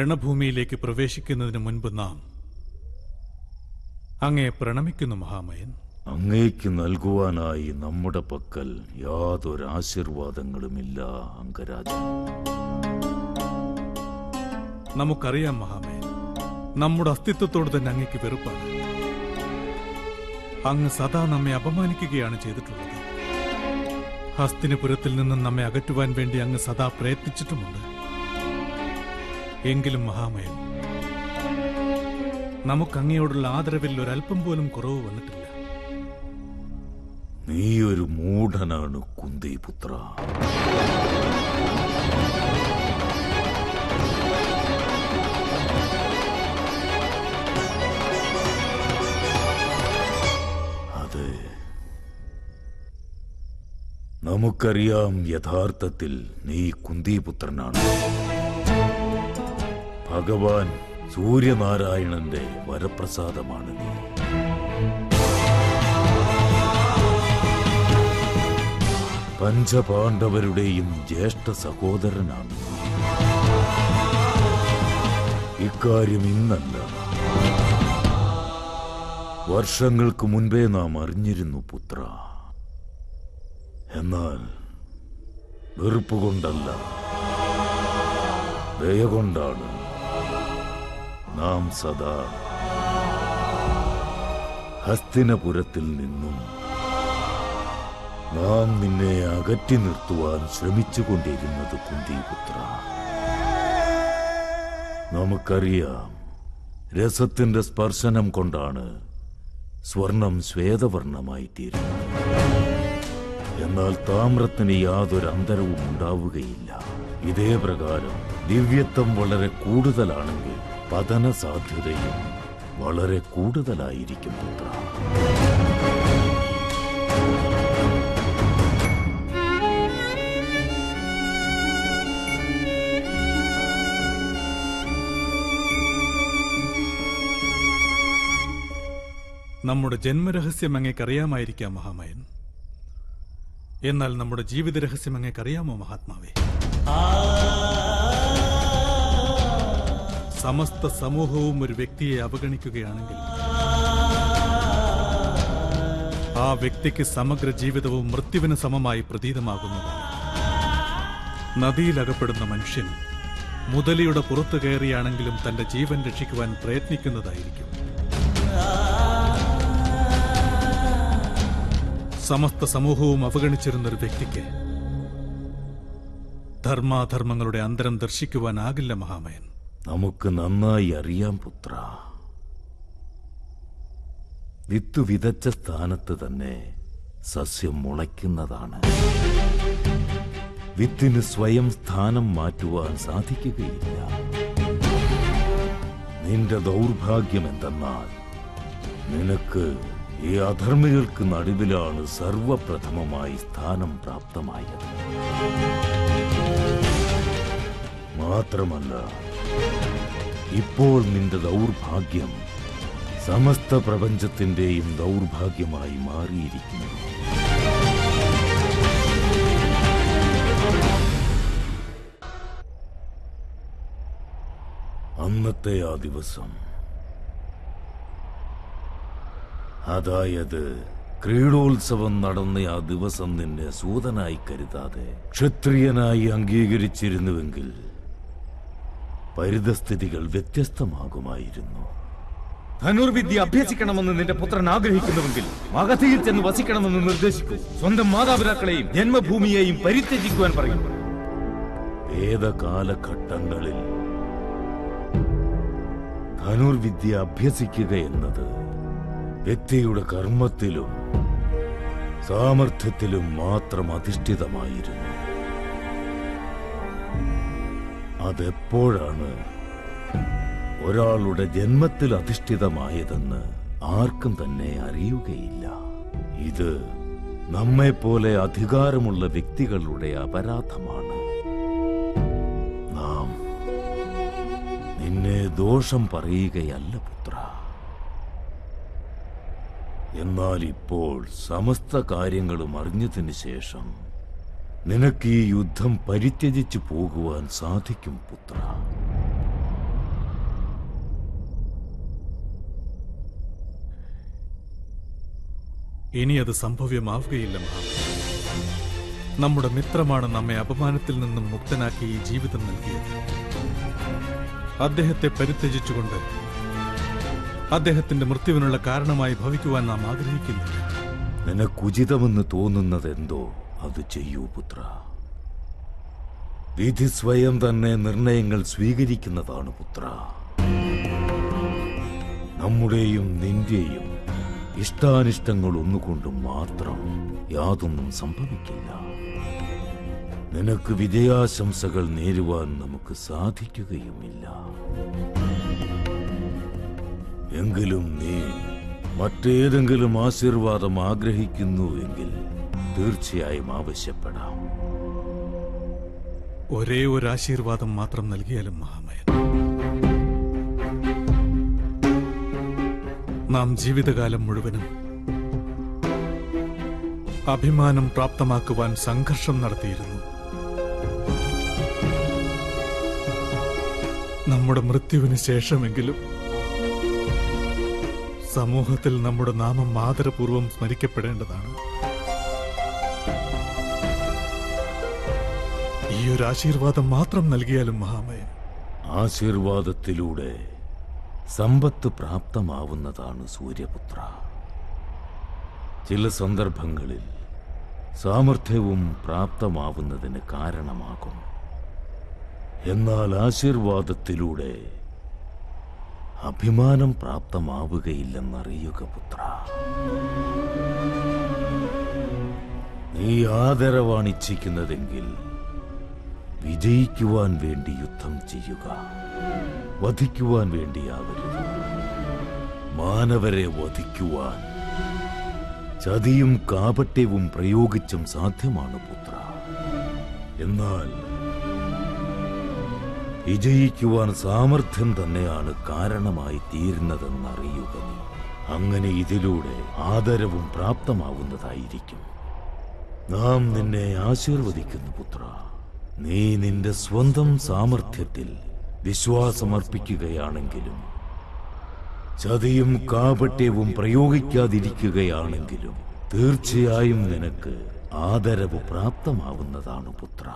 രണഭൂമിയിലേക്ക് പ്രവേശിക്കുന്നതിന് മുൻപ് നാം അങ്ങേ പ്രണമിക്കുന്നു മഹാമയൻ. അങ്ങേക്ക് നൽകുവാനായി നമ്മുടെ പക്കൽ യാതൊരു ആശീർവാദങ്ങളുമില്ല അങ്കരാജ. നമുക്കറിയാം മഹാമയൻ നമ്മുടെ അസ്തിത്വത്തോട് തന്നെ അങ്ങേക്ക് വെറുപ്പാണ്. അങ്ങ് സദാ നമ്മെ അപമാനിക്കുകയാണ് ചെയ്തിട്ടുള്ളത്. ഹസ്തിനപുരത്തിൽ നിന്നും നമ്മെ അകറ്റുവാൻ വേണ്ടി അങ്ങ് സദാ പ്രയത്നിച്ചിട്ടുമുണ്ട്. എങ്കിലും മഹാമയൻ നമുക്ക് അങ്ങയോടുള്ള ആദരവിൽ ഒരല്പം പോലും കുറവ് വന്നിട്ടില്ല. നീ ഒരു മൂഢനാണ് കുന്തിപുത്ര അതെ. നമുക്കറിയാം യഥാർത്ഥത്തിൽ നീ കുന്തിപുത്രനാണ് ഭഗവാൻ സൂര്യനാരായണന്റെ വരപ്രസാദമാണ് നീ. പഞ്ചപാണ്ഡവരുടെയും ജ്യേഷ്ഠ സഹോദരനാണ്. ഇക്കാര്യം ഇന്നല്ല. വർഷങ്ങൾക്ക് മുൻപേ നാം അറിഞ്ഞിരുന്നു പുത്ര. എന്നാൽ വെറുപ്പ് കൊണ്ടല്ല. ദയ കൊണ്ടാണ് നാം സദാ ഹസ്തിനപുരത്തിൽ നിന്നും നാം നിന്നെ അകറ്റി നിർത്തുവാൻ ശ്രമിച്ചുകൊണ്ടിരുന്നത് കുന്തിപുത്ര. നമുക്കറിയാം രസത്തിന്റെ സ്പർശനം കൊണ്ടാണ് സ്വർണം ശ്വേതവർണമായി തീരുന്നത്. എന്നാൽ താമ്രത്തിന് യാതൊരു അന്തരവും ഉണ്ടാവുകയില്ല. ഇതേ പ്രകാരം ദിവ്യത്വം വളരെ കൂടുതലാണെങ്കിൽ പതന സാധ്യതയും വളരെ കൂടുതലായിരിക്കും പുത്ര. നമ്മുടെ ജന്മരഹസ്യം അങ്ങേക്കറിയാമായിരിക്കാം മഹാമയൻ. എന്നാൽ നമ്മുടെ ജീവിത രഹസ്യം അങ്ങേക്കറിയാമോ മഹാത്മാവേ? സമസ്ത സമൂഹവും ഒരു വ്യക്തിയെ അവഗണിക്കുകയാണെങ്കിൽ ആ വ്യക്തിക്ക് സമഗ്ര ജീവിതവും മൃത്യുവിന് സമമായി പ്രതീതമാകുന്നതാണ്. നദിയിലകപ്പെടുന്ന മനുഷ്യൻ മുതലിയുടെ പുറത്തു കയറിയാണെങ്കിലും തന്റെ ജീവൻ രക്ഷിക്കുവാൻ പ്രയത്നിക്കുന്നതായിരിക്കും. സമസ്ത സമൂഹവും അവഗണിച്ചിരുന്ന ഒരു വ്യക്തിക്ക് ധർമാധർമ്മങ്ങളുടെ അന്തരം ദർശിക്കുവാനാകില്ല മഹാമയൻ. നമുക്ക് നന്നായി അറിയാം പുത്ര. വിത്തു വിതച്ച സ്ഥാനത്ത് തന്നെ സസ്യം മുളയ്ക്കുന്നതാണ്. വിത്തിന് സ്വയം സ്ഥാനം മാറ്റുവാൻ സാധിക്കുകയില്ല. നിന്റെ ദൗർഭാഗ്യം എന്തെന്നാൽ നിനക്ക് ഈ അധർമ്മികൾക്ക് നടുവിലാണ് സർവപ്രഥമമായി സ്ഥാനം പ്രാപ്തമായത്. മാത്രമല്ല ഇപ്പോൾ നിന്റെ ദൗർഭാഗ്യം സമസ്ത പ്രപഞ്ചത്തിന്റെയും ദൗർഭാഗ്യമായി മാറിയിരിക്കുന്നു. അന്നത്തെ ആ ദിവസം അതായത് ക്രീഡോത്സവം നടന്ന ആ ദിവസം നിന്നെ സൂതനായി കരുതാതെ ക്ഷത്രിയനായി അംഗീകരിച്ചിരുന്നുവെങ്കിൽ പരിതസ്ഥിതികൾ വ്യത്യസ്തമാകുമായിരുന്നു. ധനുർവിദ്യ അഭ്യസിക്കണമെന്ന് നിന്റെ പുത്രൻ ആഗ്രഹിക്കുന്നുവെങ്കിൽ മകധയിൽ ചെന്ന് വസിക്കണമെന്ന് നിർദ്ദേശിക്കൂ. സ്വന്തം മാതാപിതാക്കളെയും ജന്മഭൂമിയെയും പരിത്യജിക്കുവാൻ പറയും. വേദകാലഘട്ടങ്ങളിൽ ധനുർവിദ്യ അഭ്യസിക്കുക എന്നത് വ്യക്തിയുടെ കർമ്മത്തിലും സാമർഥ്യത്തിലും മാത്രം അധിഷ്ഠിതമായിരുന്നു. അതെപ്പോഴാണ്? ഒരാളുടെ ജന്മത്തിൽ അധിഷ്ഠിതമായതെന്ന് ആർക്കും തന്നെ അറിയുകയില്ല. ഇത് നമ്മെപ്പോലെ അധികാരമുള്ള വ്യക്തികളുടെ അപരാധമാണ്. നാം നിന്നെ ദോഷം പറയുകയല്ല പുത്ര. എന്നാൽ ഇപ്പോൾ സമസ്ത കാര്യങ്ങളും അറിഞ്ഞതിന് ശേഷം നിനക്ക് ഈ യുദ്ധം പരിത്യജിച്ചു പോകുവാൻ സാധിക്കും പുത്ര. ഇനി അത് സംഭവ്യമാവുകയില്ല നമ്മുടെ മിത്രമാണ് നമ്മെ അപമാനത്തിൽ നിന്നും മുക്തനാക്കി ഈ ജീവിതം നൽകിയത്. അദ്ദേഹത്തെ പരിത്യജിച്ചുകൊണ്ട് അദ്ദേഹത്തിന്റെ മൃത്യുവിനുള്ള കാരണമായി ഭവിക്കുവാൻ നാം ആഗ്രഹിക്കുന്നില്ല. നിനക്കുചിതമെന്ന് തോന്നുന്നത് എന്തോ അത് ചെയ്യൂ പുത്ര. വിധി സ്വയം തന്നെ നിർണയങ്ങൾ സ്വീകരിക്കുന്നതാണ് പുത്ര. നമ്മുടെയും നിന്റെയും ഇഷ്ടാനിഷ്ടങ്ങൾ ഒന്നുകൊണ്ട് മാത്രം യാതൊന്നും സംഭവിക്കില്ല. നിനക്ക് വിജയാശംസകൾ നേരുവാൻ നമുക്ക് സാധിക്കുകയുമില്ല. എങ്കിലും നീ മറ്റേതെങ്കിലും ആശീർവാദം ആഗ്രഹിക്കുന്നുവെങ്കിൽ തീർച്ചയായും ആവശ്യപ്പെടാം. ഒരേ ഒരു ആശീർവാദം മാത്രം നൽകിയാലും മഹാമയൻ. നാം ജീവിതകാലം മുഴുവനും അഭിമാനം പ്രാപ്തമാക്കുവാൻ സംഘർഷം നടത്തിയിരുന്നു. നമ്മുടെ മൃത്യുവിന് ശേഷമെങ്കിലും സമൂഹത്തിൽ നമ്മുടെ നാമം ആദരപൂർവം സ്മരിക്കപ്പെടേണ്ടതാണ്. ഈ ഒരു ആശീർവാദം മാത്രം നൽകിയാലും മഹാമയൻ. ആശീർവാദത്തിലൂടെ സമ്പത്ത് പ്രാപ്തമാവുന്നതാണ് സൂര്യപുത്ര. ചില സന്ദർഭങ്ങളിൽ സാമർഥ്യവും പ്രാപ്തമാവുന്നതിന് കാരണമാകും. എന്നാൽ ആശീർവാദത്തിലൂടെ അഭിമാനം പ്രാപ്തമാവുകയില്ലെന്നറിയുക പുത്ര. നീ ആദരവാണിച്ഛിക്കുന്നതെങ്കിൽ വിജയിക്കുവാൻ വേണ്ടി യുദ്ധം ചെയ്യുക. വധിക്കുവാൻ വേണ്ടിയാവരുത്. മാനവരെ വധിക്കുവാൻ. ചതിയും കാപട്യവും പ്രയോഗിച്ചും സാധ്യമാണ് പുത്ര. എന്നാൽ വിജയിക്കുവാൻ സാമർഥ്യം തന്നെയാണ് കാരണമായി തീരുന്നതെന്നറിയുക നീ. അങ്ങനെ ഇതിലൂടെ ആദരവും പ്രാപ്തമാവുന്നതായിരിക്കും. നാം നിന്നെ ആശീർവദിക്കുന്നു പുത്ര. നീ നിന്റെ സ്വന്തം സാമർഥ്യത്തിൽ വിശ്വാസമർപ്പിക്കുകയാണെങ്കിലും ചതിയും കാപട്യവും പ്രയോഗിക്കാതിരിക്കുകയാണെങ്കിലും തീർച്ചയായും നിനക്ക് ആദരവ് പ്രാപ്തമാവുന്നതാണ് പുത്ര.